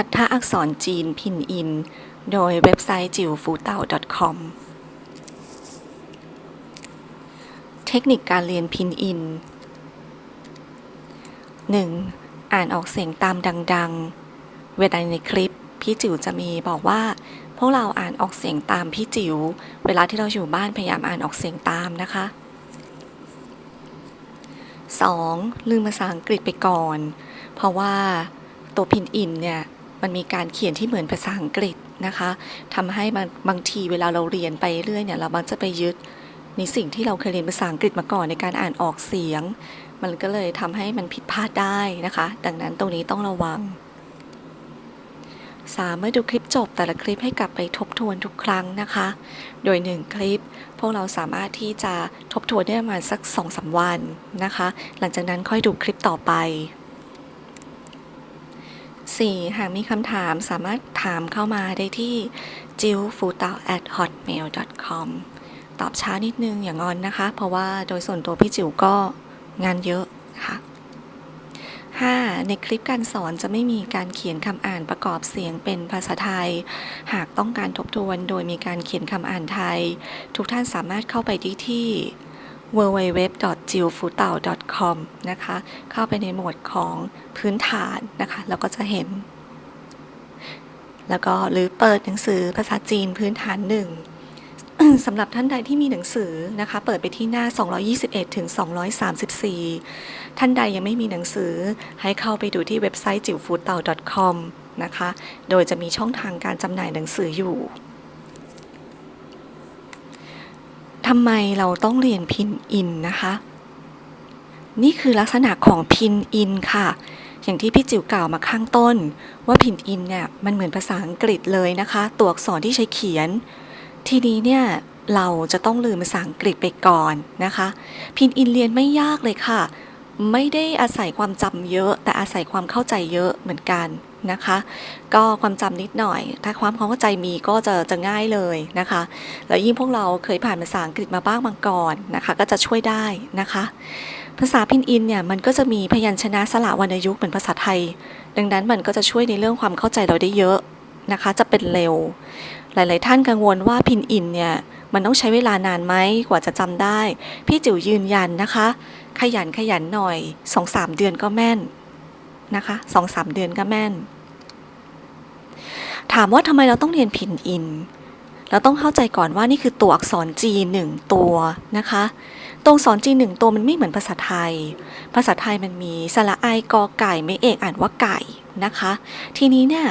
สัทธาอักษรจีนพินอิน โดยเว็บไซต์จิวฟูเต่า .com เทคนิคการเรียนพินอิน 1. อ่านออกเสียงตามดัง ๆ เวลาในคลิปพี่จิ๋วจะมีบอกว่า พวกเราอ่านออกเสียงตามพี่จิ๋ว เวลาที่เราอยู่บ้านพยายามอ่านออกเสียงตามนะคะ 2. ลืมภาษาอังกฤษไปก่อน เพราะว่าตัวพินอินเนี่ย มันมีการเขียนที่เหมือนภาษาอังกฤษนะคะทำให้บางบางทีเวลาเราเรียนไปเรื่อยเนี่ยเรามักจะไปยึดในสิ่งที่เราเคยเรียนภาษาอังกฤษมาก่อนในการอ่านออกเสียง มันก็เลยทำให้มันผิดพลาดได้นะคะ ดังนั้นตรงนี้ต้องระวังสามเมื่อดูคลิปจบแต่ละคลิปให้กลับไปทบทวนทุกครั้งนะคะ โดยหนึ่งคลิป พวกเราสามารถที่จะทบทวนได้ประมาณสัก2อสวันนะคะ หลังจากนั้นค่อยดูคลิปต่อไป 4. หากมีคำถามสามารถถามเข้ามาได้ที่ j i l f u t a at hotmail com ตอบช้านิดนึงอย่างอนนะคะ เพราะว่าโดยส่วนตัวพี่จิ๋วก็งานเยอะค่ะ 5. ในคลิปการสอนจะไม่มีการเขียนคำอ่านประกอบเสียงเป็นภาษาไทย หากต้องการทบทวนโดยมีการเขียนคำอ่านไทย ทุกท่านสามารถเข้าไปที่ที่ w w w j i l f u t a o c o m นะคะ เข้าไปในโหมดของพื้นฐานนะคะ แล้วก็จะเห็น แล้วก็หรือเปิดหนังสือภาษาจีนพื้นฐานหนึ่งสำหรับท่านใดที่มีหนังสือนะคะ เปิดไปที่หน้า 221 ถึง 234 ท่านใดยังไม่มีหนังสือให้เข้าไปดูที่เว็บไซต์จิ๋วฟูเต่า .com นะคะ โดยจะมีช่องทางการจำหน่ายหนังสืออยู่ ทำไมเราต้องเรียนพินอินนะคะ นี่คือลักษณะของพินอินค่ะ อย่างที่พี่จิ๋วกล่าวมาข้างต้น ว่าพินอินเนี่ยมันเหมือนภาษาอังกฤษเลยนะคะ ตัวอักษรที่ใช้เขียน ทีนี้เนี่ยเราจะต้องลืมภาษาอังกฤษไปก่อนนะคะ พินอินเรียนไม่ยากเลยค่ะ ไม่ได้อาศัยความจำเยอะ แต่อาศัยความเข้าใจเยอะเหมือนกัน นะคะ ก็ความจำนิดหน่อย ถ้าความเข้าใจมีก็จะจะง่ายเลยนะคะ แล้วยิ่งพวกเราเคยผ่านภาษาอังกฤษมาบ้างมาก่อนนะคะ ก็จะช่วยได้นะคะ ภาษาพินอินเนี่ยมันก็จะมีพยัญชนะสระวรรณยุกต์เหมือนภาษาไทย ดังนั้นมันก็จะช่วยในเรื่องความเข้าใจเราได้เยอะนะคะ จะเป็นเร็ว หลาย ๆ ท่านกังวลว่าพินอินเนี่ยมันต้องใช้เวลานานไหมกว่าจะจำได้ พี่จิ๋วยืนยันนะคะ ขยันขยันหน่อยสองสามเดือนก็แม่น นะคะสองสามเดือนก็แม่น ถามว่าทำไมเราต้องเรียนพินอิน เราต้องเข้าใจก่อนว่านี่คือตัวอักษรจีนหนึ่งตัวนะคะ ตัวอักษรจีนหนึ่งตัวมันไม่เหมือนภาษาไทย ภาษาไทยมันมีสระไอกอไก่ไม่เอกอ่านว่าไก่นะคะ ทีนี้เนี่ย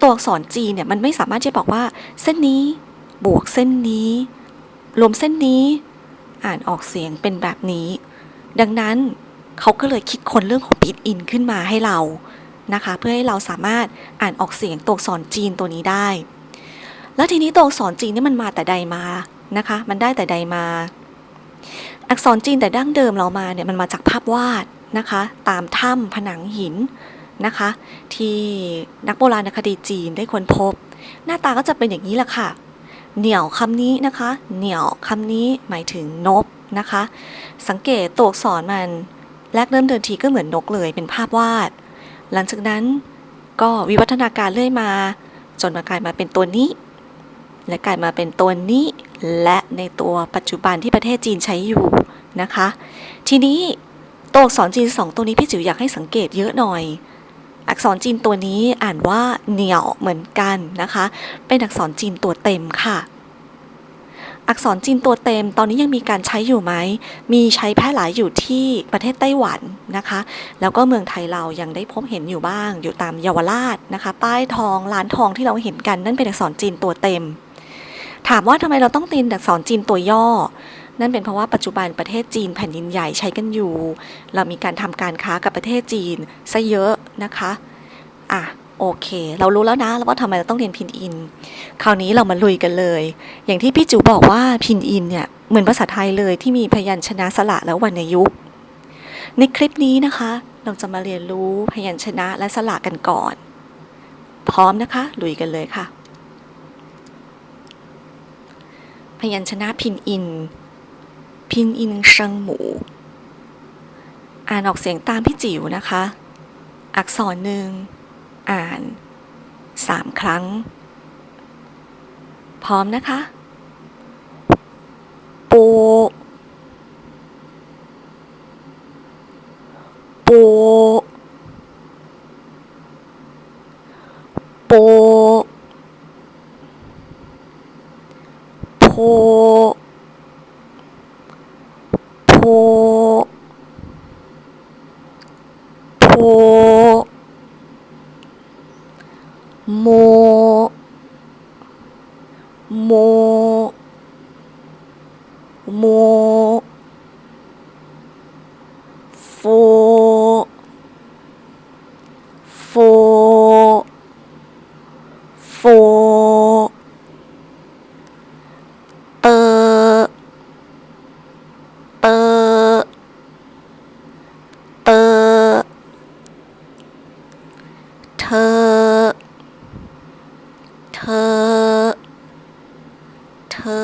ตัวอักษรจีนเนี่ยมันไม่สามารถจะบอกว่า เส้นนี้บวกเส้นนี้ รวมเส้นนี้ อ่านออกเสียงเป็นแบบนี้ ดังนั้น เขาก็เลยคิดคนเรื่องของพิทอินขึ้นมาให้เรานะคะ เพื่อให้เราสามารถอ่านออกเสียงตัวอักษรจีนตัวนี้ได้ แล้วทีนี้ตัวอักษรจีนนี่มันมาแต่ใดมานะคะ มันได้แต่ใดมา อักษรจีนแต่ดั้งเดิมเรามาเนี่ยมันมาจากภาพวาดนะคะ ตามถ้ำผนังหินนะคะ ที่นักโบราณคดีจีนได้ค้นพบ หน้าตาก็จะเป็นอย่างนี้แหละค่ะ เหนี่ยวคำนี้นะคะ เหนี่ยวคำนี้หมายถึงนกนะคะ สังเกตตัวอักษรมัน แรกเริ่มเดินทีก็เหมือนนกเลยเป็นภาพวาด หลังจากนั้นก็วิวัฒนาการเรื่อยมา จนมากลายมาเป็นตัวนี้ และกลายมาเป็นตัวนี้ และในตัวปัจจุบันที่ประเทศจีนใช้อยู่นะคะ ทีนี้ตัวอักษรจีนสองตัวนี้พี่จิ๋วอยากให้สังเกตเยอะหน่อย อักษรจีนตัวนี้อ่านว่าเหนี่ยวเหมือนกันนะคะ เป็นอักษรจีนตัวเต็มค่ะ อักษรจีนตัวเต็มตอนนี้ยังมีการใช้อยู่ไหม มีใช้แพร่หลายอยู่ที่ประเทศไต้หวันนะคะ แล้วก็เมืองไทยเรายังได้พบเห็นอยู่บ้าง อยู่ตามเยาวราชนะคะ ป้ายทองร้านทองที่เราเห็นกันนั่นเป็นอักษรจีนตัวเต็ม ถามว่าทำไมเราต้องตีนอักษรจีนตัวย่อ นั่นเป็นเพราะว่าปัจจุบันประเทศจีนแผ่นดินใหญ่ใช้กันอยู่ เรามีการทำการค้ากับประเทศจีนซะเยอะนะคะ อะ โอเค เรารู้แล้วนะว่าทำไมเราต้องเรียนพินอิน คราวนี้เรามาลุยกันเลย อย่างที่พี่จูบอกว่าพินอินเนี่ยเหมือนภาษาไทยเลยที่มีพยัญชนะสระและวรรณยุกต์ในคลิปนี้นะคะ เราจะมาเรียนรู้พยัญชนะและสระกันก่อน พร้อมนะคะ ลุยกันเลยค่ะ พยัญชนะพินอิน พินอินเชิงหมู อ่านออกเสียงตามพี่จิ๋วนะคะ อักษรหนึ่ง อ่านสามครั้ง พร้อมนะคะ ปูปูปูโพโพโพโมโมโมโฟโฟโฟเตอเตอเตอเธอ เธอ เธอ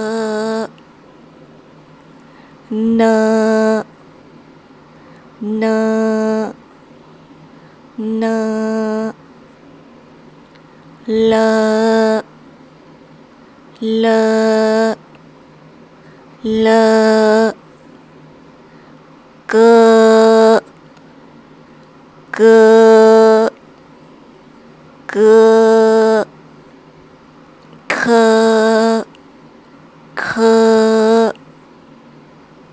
เนอเนอเนอเลอเลอเลอเกอเกอเกอ เคอเคอ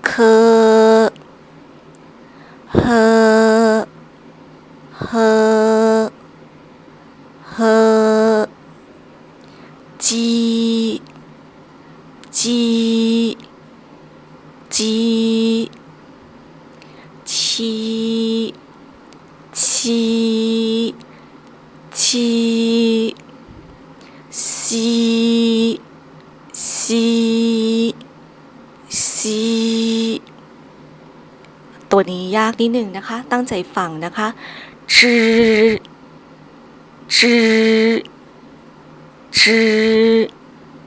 เคอ เฮอเฮอเฮอจีจีจีชีชีชีซีซีซีตัวนี้ ยากนิดหนึ่งนะคะ ตั้งใจฟังนะคะจืจืจื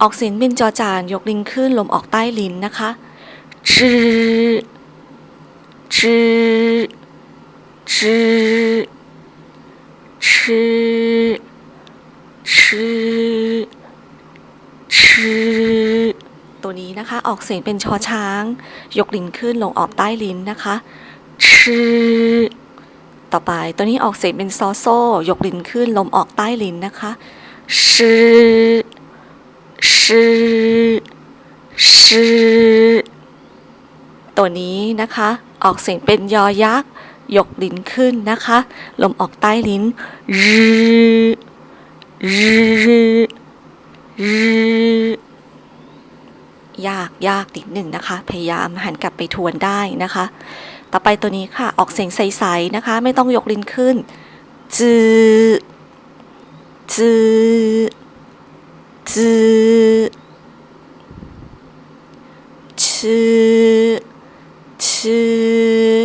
ออกเสียงเป็นจอจานยกลิ้นขึ้นลมออกใต้ลิ้นนะคะจืจืจืจืชือชือตัวนี้นะคะ ออกเสียงเป็นชอช้าง ยกลิ้นขึ้นลงออกใต้ลิ้นนะคะ ชือต่อไปตัวนี้ออกเสียงเป็นซอโซยกลิ้นขึ้นลมออกใต้ลิ้นนะคะชือชือชือตัวนี้นะคะ ออกเสียงเป็นยอยักษ์ยกลิ้นขึ้นนะคะ ลมออกใต้ลิ้นรืรืรืยากยากนิดหนึ่งนะคะ พยายามหันกลับไปทวนได้นะคะ ต่อไปตัวนี้ค่ะ ออกเสียงใสๆนะคะ ไม่ต้องยกลิ้นขึ้น จือ จือ จือชือชือ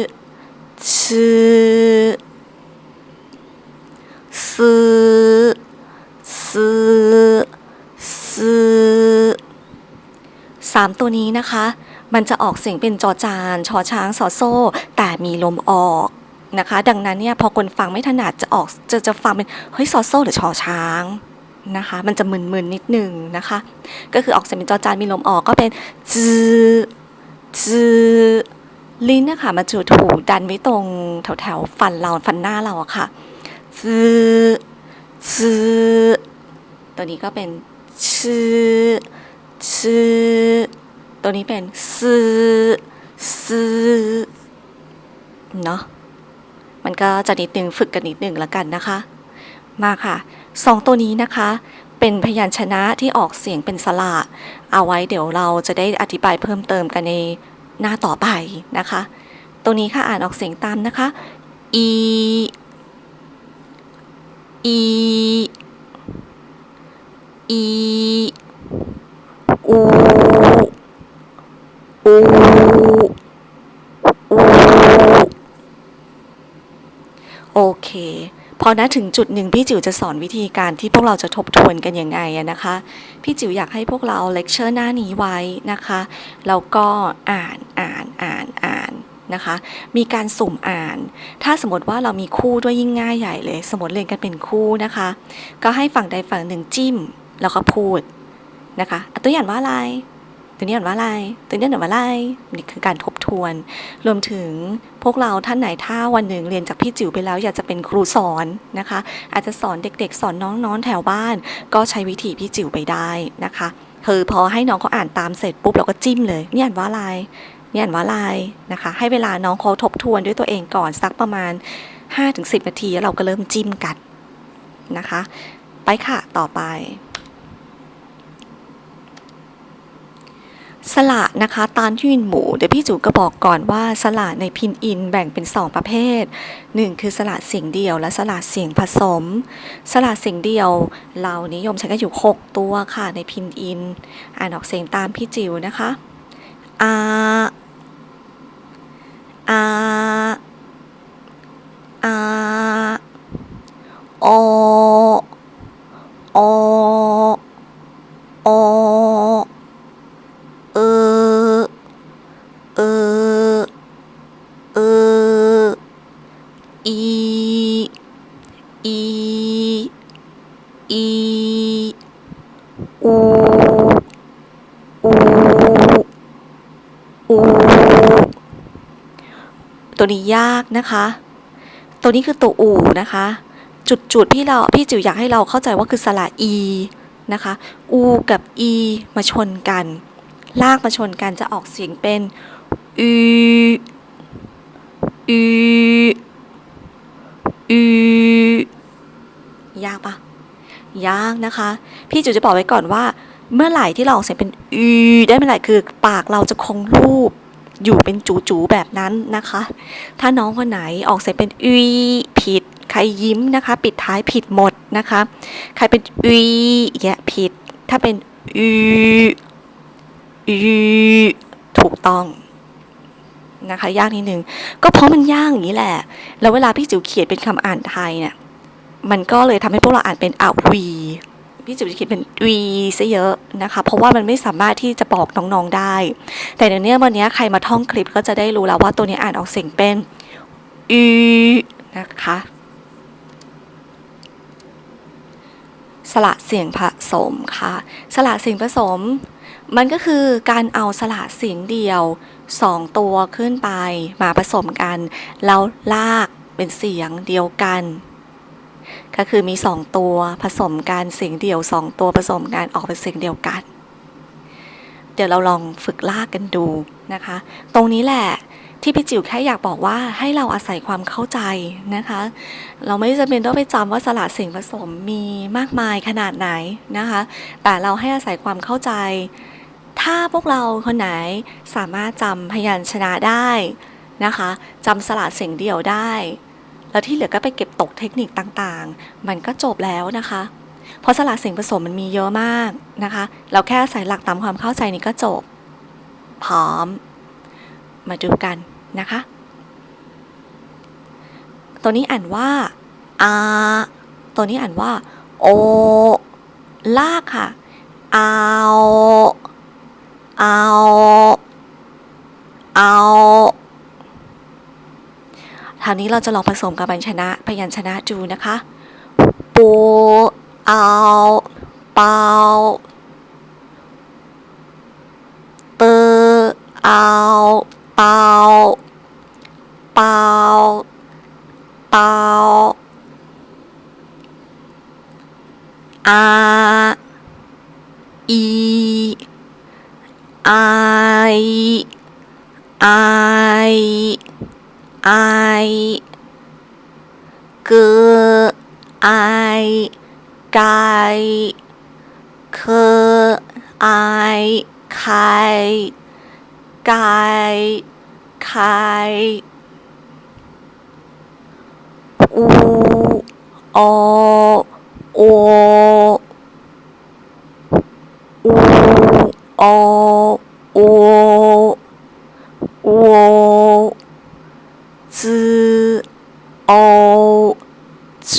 ชือซื้อซื้อซื้อสามตัวนี้นะคะ มันจะออกเสียงเป็นจอจานชอช้างสอโซ่ แต่มีลมออกนะคะ ดังนั้นเนี่ยพอคนฟังไม่ถนัดจะออกจะจะฟังเป็นเฮ้ยซอโซ่หรือชอช้างนะคะ มันจะมึนๆนิดนึงนะคะ ก็คือออกเสียงเป็นจอจานมีลมออกก็เป็นจือจือลิ้นนะคะมาจูถูกดันไว้ตรงแถวๆฟันเราฟันหน้าเราอะค่ะจือจือตัวนี้ก็เป็นชื่อชื่อ ตัวนี้เป็นซื้อซื้อเนาะมันก็จะนิดหนึ่งฝึกกันนิดหนึ่งแล้วกันนะคะ มาค่ะสองตัวนี้นะคะ เป็นพยัญชนะที่ออกเสียงเป็นสระเอาไว้เดี๋ยวเราจะได้อธิบายเพิ่มเติมกันในหน้าต่อไปนะคะ ตัวนี้ค่ะอ่านออกเสียงตามนะคะ e e e อู อูอูโอเค พอนะถึงจุดหนึ่งพี่จิ๋วจะสอนวิธีการที่พวกเราจะทบทวนกันยังไงนะคะ พี่จิ๋วอยากให้พวกเราเลคเชอร์หน้านี้ไว้นะคะ แล้วก็อ่านอ่านอ่านอ่านนะคะ มีการสุ่มอ่าน ถ้าสมมติว่าเรามีคู่ด้วยยิ่งง่ายใหญ่เลย สมมติเรียนกันเป็นคู่นะคะ ก็ให้ฝั่งใดฝั่งหนึ่งจิ้ม แล้วก็พูดนะคะตัวอย่างว่าอะไร ตัวนี้อ่านว่าอะไรตัวนี้อ่านว่าอะไรนี่คือการทบทวน รวมถึงพวกเราท่านไหนถ้าวันหนึ่งเรียนจากพี่จิ๋วไปแล้ว อยากจะเป็นครูสอนนะคะ อาจจะสอนเด็กๆ สอนน้องๆแถวบ้าน ก็ใช้วิธีพี่จิ๋วไปได้นะคะคือพอให้น้องเขาอ่านตามเสร็จปุ๊บเราก็จิ้มเลยนี่อ่านว่าอะไรนี่อ่านว่าอะไรนะคะ ให้เวลาน้องเขาทบทวนด้วยตัวเองก่อนสักประมาณ 5-10 นาทีแล้วเราก็เริ่มจิ้มกันนะคะ ไปค่ะต่อไป สละนะคะตานที่อินหมูเดี๋ยวพี่จูก็บอกก่อนว่าสละในพินอินแบ่งเป็น 2 ประเภท 1 คือสละเสียงเดียว และสละเสียงผสม สละเสียงเดียว เรานิยมใช้กันอยู่ 6 ตัวค่ะในพินอิน อ่านออกเสียงตามพี่จิวนะคะอาอาอาโอโอโอ เออ เออ เออ อี อี อี อู อู อู ตัวนี้ยากนะคะ ตัวนี้คือตัวอูนะคะ จุดจุดที่เราพี่จิ๋วอยากให้เราเข้าใจว่าคือสระอีนะคะอูกับอีมาชนกัน ลากมาชนกันจะออกเสียงเป็นอือือืยากปะยากนะคะ พี่จิ๋วจะบอกไว้ก่อนว่า เมื่อไหร่ที่เราออกเสียงเป็นอืได้เมื่อไหร่คือ ปากเราจะคงรูป อยู่เป็นจูๆแบบนั้นนะคะ ถ้าน้องคนไหนออกเสียงเป็นอุยผิด ใครยิ้มนะคะ ปิดท้ายผิดหมดนะคะ ใครเป็นอุยแยผิด ถ้าเป็นอือถูกต้องนะคะ ยากนิดนึง ก็เพราะมันยากอย่างนี้แหละ แล้วเวลาพี่จิ๋วเขียนเป็นคำอ่านไทยเนี่ย มันก็เลยทำให้พวกเราอ่านเป็นอาวี พี่จิ๋วจะเขียนเป็นวีซะเยอะนะคะ เพราะว่ามันไม่สามารถที่จะบอกน้องๆได้ แต่เดี๋ยวนี้วันนี้ใครมาท่องคลิปก็จะได้รู้แล้วว่าตัวนี้อ่านออกเสียงเป็นอืนะคะสระเสียงผสมค่ะ สระเสียงผสม มันก็คือการเอาสระเสียงเดียวสองตัวขึ้นไปมาผสมกัน แล้วลากเป็นเสียงเดียวกัน ก็คือมีสองตัวผสมกันเสียงเดี่ยวสองตัวผสมกันออกเป็นเสียงเดียวกัน เดี๋ยวเราลองฝึกลากกันดูนะคะ ตรงนี้แหละที่พี่จิ๋วแค่อยากบอกว่าให้เราอาศัยความเข้าใจนะคะ เราไม่จำเป็นต้องไปจำว่าสระเสียงผสมมีมากมายขนาดไหนนะคะ แต่เราให้อาศัยความเข้าใจ ถ้าพวกเราคนไหนสามารถจำพยัญชนะได้นะคะจำสระเสียงเดียวได้ แล้วที่เหลือก็ไปเก็บตกเทคนิคต่างๆ มันก็จบแล้วนะคะ เพราะสระสียงผสมมันมีเยอะมากนะคะ เราแค่อาศัยหลักตามความเข้าใจนี้ก็จบ พร้อม มาดูกันนะคะ ตัวนี้อ่านว่าอาตัวนี้อ่านว่า โอ ลากค่ะ เอา เอาเอาคราวนี้เราจะลองผสมกับพยัญชนะพยัญชนะดูนะคะปูเอาเปา เตอ เอา เตา เปา เตา อา อี ไอ ไอ ไอ เกอ ไอไก่เคอไอไข่ไก่ไข่อูโอโออูโอโอโอจืโอโจ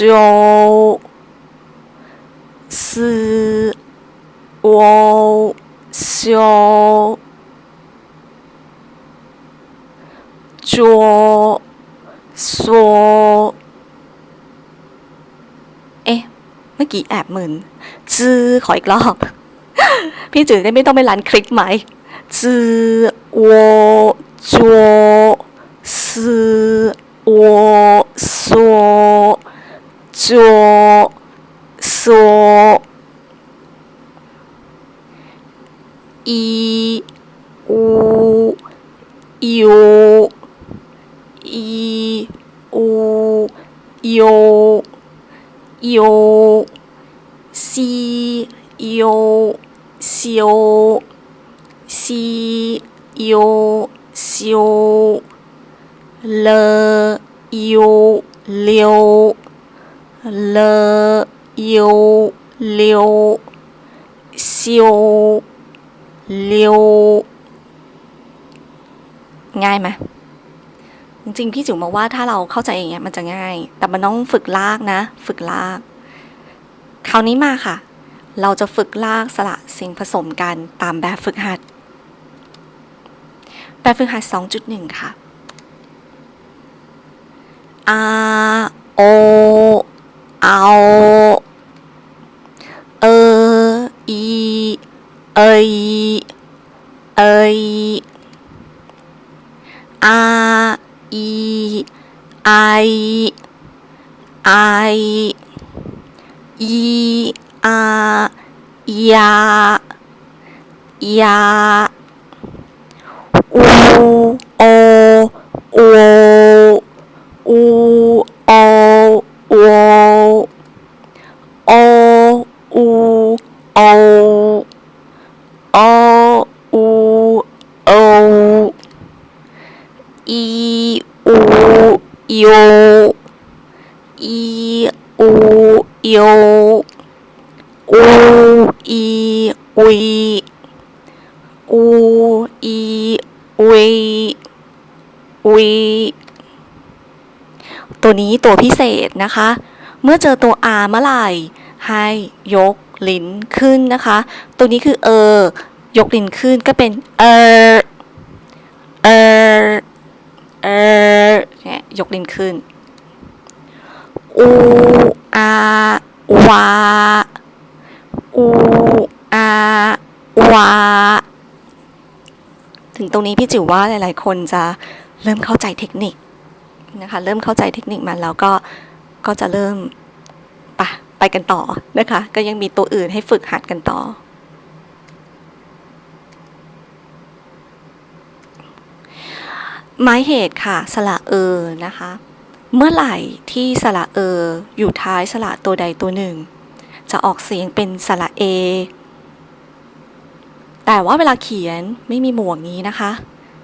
สืโอ cio จัสเอ๊ะ เมื่อกี้แอบหมือนจื้อขออีกรอบ พี่จื้อได้ไม่ต้องไปร้านคลิกไหมจือวจัวซือวสจววสว 一五有一五有有西有修西有修了有溜了有溜修 溜ง่ายไหมจริงๆพี่จิ๋วมองว่าถ้าเราเข้าใจอย่างเงี้ยมันจะง่าย แต่มันต้องฝึกลากนะ ฝึกลาก คราวนี้มาค่ะ เราจะฝึกลากสระสียงผสมกันตามแบบฝึกหัด แบบฝึกหัด 2.1 ค่ะ a o เอาเอออี เอยเอยอาอีไอไออีอายายาอูโอโออูโอโอโออูโอโออูโออีอูโยอีอูโยอูอีอุยอูอีอุยอุยตัวนี้ตัวพิเศษนะคะ เมื่อเจอตัว R เมื่อไหร่ ให้ยกลิ้นขึ้นนะคะ ตัวนี้คือเออยกลิ้นขึ้นก็เป็นเออเออเออ ยกลิ้นขึ้น อูอาวา อูอาวา ถึงตรงนี้พี่จิ๋วว่าหลาย ๆ คนจะเริ่มเข้าใจเทคนิคนะคะ เริ่มเข้าใจเทคนิคมันแล้วก็ ก็จะเริ่มไปไปกันต่อนะคะ ก็ยังมีตัวอื่นให้ฝึกหัดกันต่อ ไม้เหตุค่ะ สระเออนะคะ เมื่อไหร่ที่สระเอออยู่ท้ายสระตัวใดตัวหนึ่ง จะออกเสียงเป็นสระเอ แต่ว่าเวลาเขียนไม่มีหมวกนี้นะคะ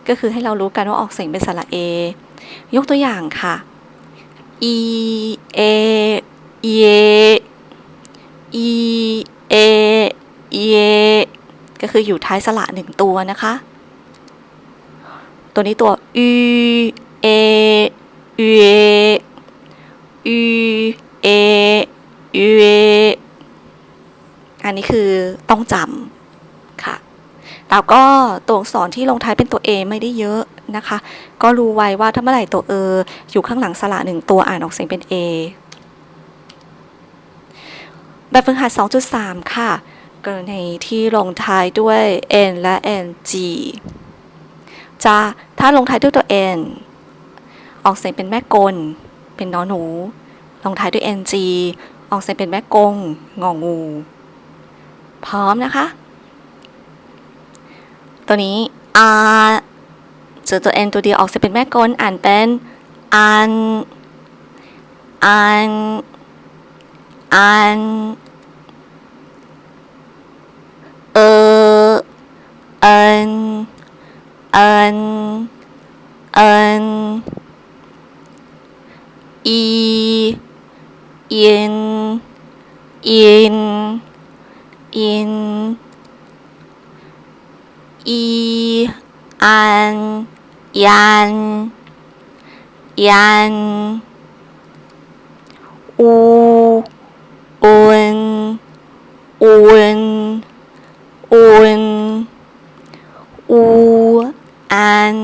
ก็คือให้เรารู้กันว่าออกเสียงเป็นสระเอยกตัวอย่างค่ะ e a e e a e ก็คืออยู่ท้ายสระหนึ่งตัวนะคะ ตัวนี้ตัว u a u a u a u a อันนี้คือต้องจำค่ะแต่ก็ตัวอักษรที่ลงท้ายเป็นตัว A ไม่ได้เยอะนะคะ ก็รู้ไว้ว่าถ้าเมื่อไหร่ตัวเอออยู่ข้างหลังสระหนึ่งตัวอ่านออกเสียงเป็น A แบบฝึกหัด 2.3 ค่ะ กรณีที่ลงท้ายด้วย n และ ng จะ ถ้าลงท้ายด้วยตัว n ออกเสียงเป็นแม่กล เป็นนอหนู ลงท้ายด้วย ng ออกเสียงเป็นแม่กง งองู พร้อมนะคะ ตัวนี้ r เจอตัว n ตัวเดียวออกเสียงเป็นแม่กล อ่านเป็นอัน อัน อัน เออ เอิน เอินเอินอีอินอินอินอีอั น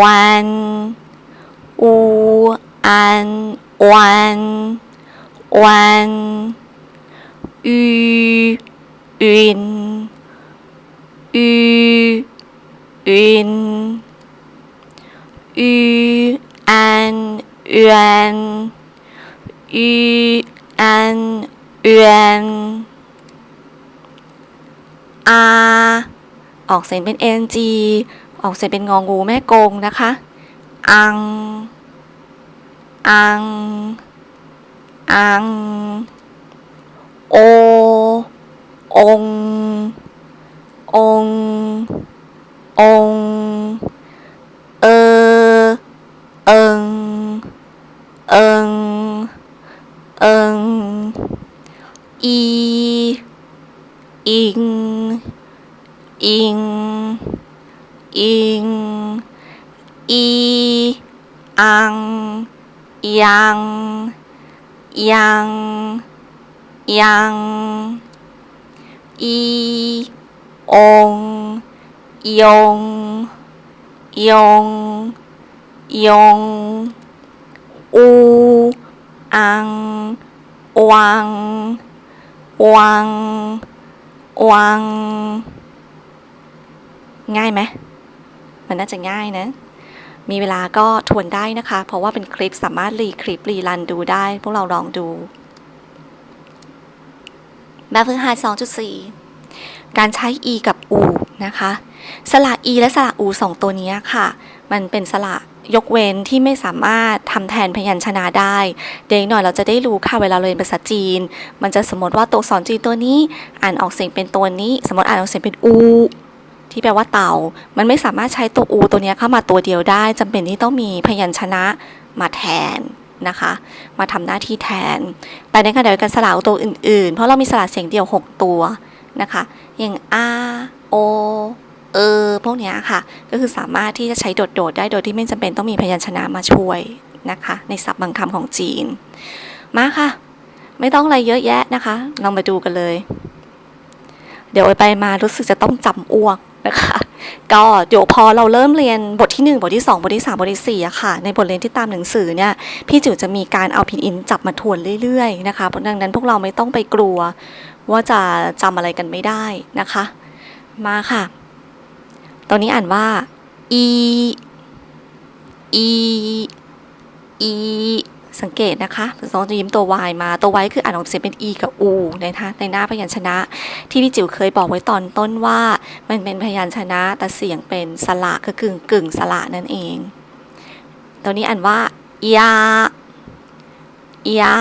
ยันอูอันวันวันอูอื่นอูอื่นอูอันเอือนอูอันเอือนอาออกเสียงเป็น ng ออกเสียงเป็นงองูแม่กงนะคะ อัง อัง อัง โอ ององ อง เออ เอิง เอิง เอิง อี อิง อิง อิงอีอังยังยังยังอีองยงยง มันน่าจะง่ายนะ มีเวลาก็ทวนได้นะคะ เพราะว่าเป็นคลิปสามารถรีคลิปรีรันดูได้ พวกเราลองดู แบบฝึกหัด2.4 การใช้ e กับ u นะคะ สระ e และสระ u สองตัวนี้ค่ะ มันเป็นสระยกเว้นที่ไม่สามารถทำแทนพยัญชนะได้ เดี๋ยวอีกหน่อยเราจะได้รู้ค่ะเวลาเรียนภาษาจีน มันจะสมมติว่าตัวอักษรจีนตัวนี้ อ่านออกเสียงเป็นตัวนี้ สมมติอ่านออกเสียงเป็น u ที่แปลว่าเต่ามันไม่สามารถใช้ตัว u ตัวนี้เข้ามาตัวเดียวได้จำเป็นที่ต้องมีพยัญชนะมาแทนนะคะ มาทำหน้าที่แทน แต่ในขณะเดียวกันสระตัวอื่นๆ เพราะเรามีสระเสียงเดียว 6 ตัวนะคะ อย่าง a o เออพวกนี้ค่ะ ก็คือสามารถที่จะใช้โดดๆได้โดยที่ไม่จำเป็นต้องมีพยัญชนะมาช่วยนะคะ ในศัพท์บางคำของจีน มาค่ะ ไม่ต้องอะไรเยอะแยะนะคะลองมาดูกันเลย เดี๋ยวไปมารู้สึกจะต้องจำอ้วก นะคะ ก็เดี๋ยวพอเราเริ่มเรียนบทที่ 1 บทที่ 2 บทที่ 3 บทที่ 4อะค่ะ ในบทเรียนที่ตามหนังสือเนี่ย พี่จิ๋วจะมีการเอาพินอินจับมาทวนเรื่อยๆนะคะ เพราะดังนั้นพวกเราไม่ต้องไปกลัวว่าจะจำอะไรกันไม่ได้นะคะ มาค่ะ ตอนนี้อ่านว่า e e e สังเกตนะคะต้องจะยิ้มตัว y มาตัว y คืออ่านออกเสียงเป็น e กับ u นะคะในหน้าพยัญชนะ ที่พี่จิ๋วเคยบอกไว้ตอนต้นว่ามันเป็นพยัญชนะแต่เสียงเป็นสระคือกึ่งกึ่งสระนั่นเอง ตัวนี้อ่านว่ายายา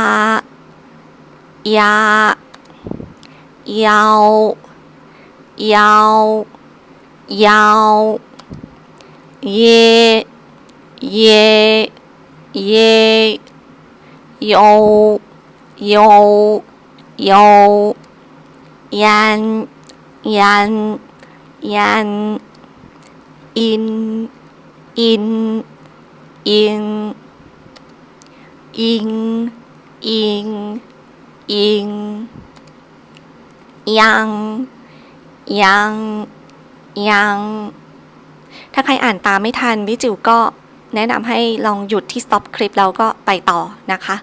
ยายาวยาวยาวเยเยเย โยโยโยยัน ยัน ยัน อิน อิน อิง อิง อิง อิง ยัง ยัง ยัง ถ้าใครอ่านตามไม่ทันพี่จิ๋วก็แนะนำให้ลองหยุดที่ stop คลิปแล้วก็ไปต่อนะคะ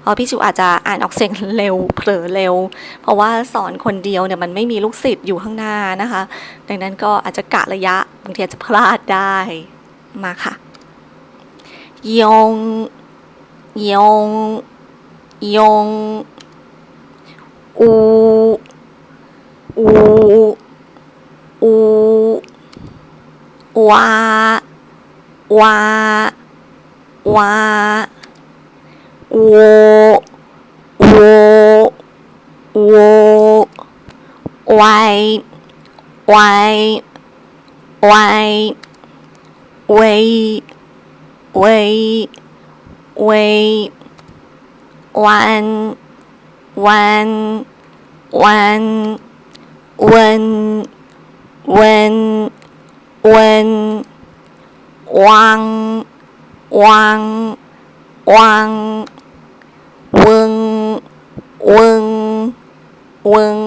เพราะพี่จิวอาจจะอ่านออกเสียงเร็วเผลอเร็ว เพราะว่าสอนคนเดียวเนี่ยมันไม่มีลูกศิษย์อยู่ข้างหน้านะคะ ดังนั้นก็อาจจะกะระยะบางทีอาจจะพลาดได้มาค่ะยงยงยงอูอูอูวาวาวา โวโวโวไวไวไวเวยเวย วึงวึง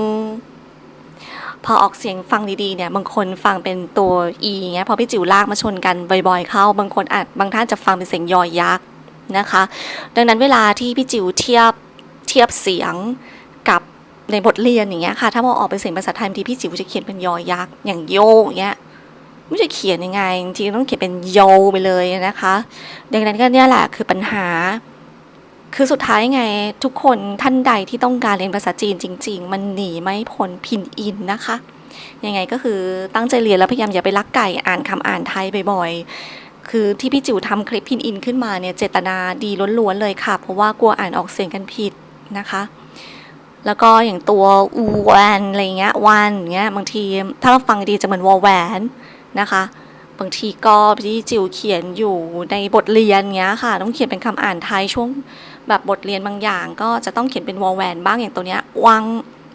พอออกเสียงฟังดีๆเนี่ยบางคนฟังเป็นตัว e เงี้ยพอพี่จิ๋วลากมาชนกันบ่อยๆ เข้า บางคนอาจบางท่านจะฟังเป็นเสียงยอยักษ์นะคะ ดังนั้นเวลาที่พี่จิ๋วเทียบเทียบเสียงกับในบทเรียนอย่างเงี้ยค่ะ ถ้ามาออกเป็นเสียงภาษาไทยบางทีพี่จิ๋วจะเขียนเป็นยอยักษ์อย่างโยอย่างเงี้ยไม่จะเขียนยังไงจริงต้องเขียนเป็นโยไปเลยนะคะ ดังนั้นก็เนี่ยแหละคือปัญหา คือสุดท้ายไงทุกคนท่านใดที่ต้องการเรียนภาษาจีนจริง ๆ มันหนีไม่พ้นพินอินนะคะยังไงก็คือตั้งใจเรียนแล้วพยายามอย่าไปลักไก่อ่านคำอ่านไทยบ่อยๆ คือที่พี่จิ๋วทำคลิปพินอินขึ้นมาเนี่ยเจตนาดีล้วนๆเลยค่ะ เพราะว่ากลัวอ่านออกเสียงกันผิดนะคะ แล้วก็อย่างตัวอูแวนอะไรเงี้ยวันเงี้ยบางทีถ้าเราฟังดีจะเหมือนวอลแหวนนะคะบางทีก็พี่จิ๋วเขียนอยู่ในบทเรียนเงี้ยค่ะ ต้องเขียนเป็นคำอ่านไทยช่วง แบบบทเรียนบางอย่าง ก็จะต้องเขียนเป็นวอลแวนบ้างอย่างตัวเนี้ยวัง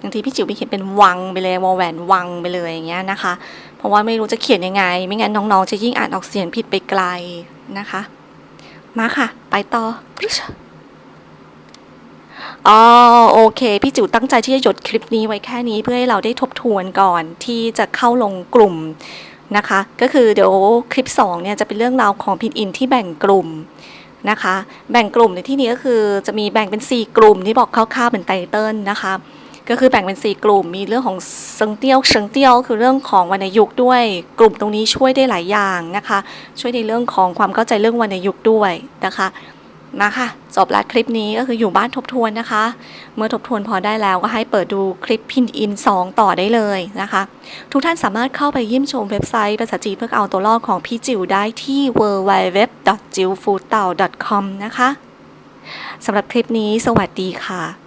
บางทีพี่จิ๋วไปเขียนเป็นวังไปเลยวอลแวนวังไปเลยอย่างเงี้ยนะคะ เพราะว่าไม่รู้จะเขียนยังไง ไม่งั้นน้องๆจะยิ่งอ่านออกเสียงผิดไปไกลนะคะ มาค่ะ ไปต่ออ๋อโอเค พี่จิ๋วตั้งใจที่จะหยดคลิปนี้ไว้แค่นี้เพื่อให้เราได้ทบทวนก่อนที่จะเข้าลงกลุ่มนะคะ ก็คือเดี๋ยวคลิป2เนี่ยจะเป็นเรื่องราวของพินอินที่แบ่งกลุ่ม นะคะ แบ่งกลุ่มในที่นี้ก็คือจะมีแบ่งเป็น 4 กลุ่มที่บอกคร่าวๆเป็นไตเติลนะคะก็คือแบ่งเป็น 4 กลุ่ม มีเรื่องของเซิงเตี้ยวเซิงเตี้ยว คือเรื่องของวรรณยุกต์ด้วย กลุ่มตรงนี้ช่วยได้หลายอย่างนะคะ ช่วยในเรื่องของความเข้าใจเรื่องวรรณยุกต์ด้วยนะคะ นะค่ะจบละคลิปนี้ก็คืออยู่บ้านทบทวนนะคะ เมื่อทบทวนพอได้แล้วก็ให้เปิดดูคลิปพินอิน 2 ต่อได้เลยนะคะ ทุกท่านสามารถเข้าไปเยี่ยมชมเว็บไซต์ภาษาจีนเพื่อเอาตัวรอดของพี่จิ๋วได้ที่ www.jillfoodtao.com นะคะสำหรับคลิปนี้สวัสดีค่ะ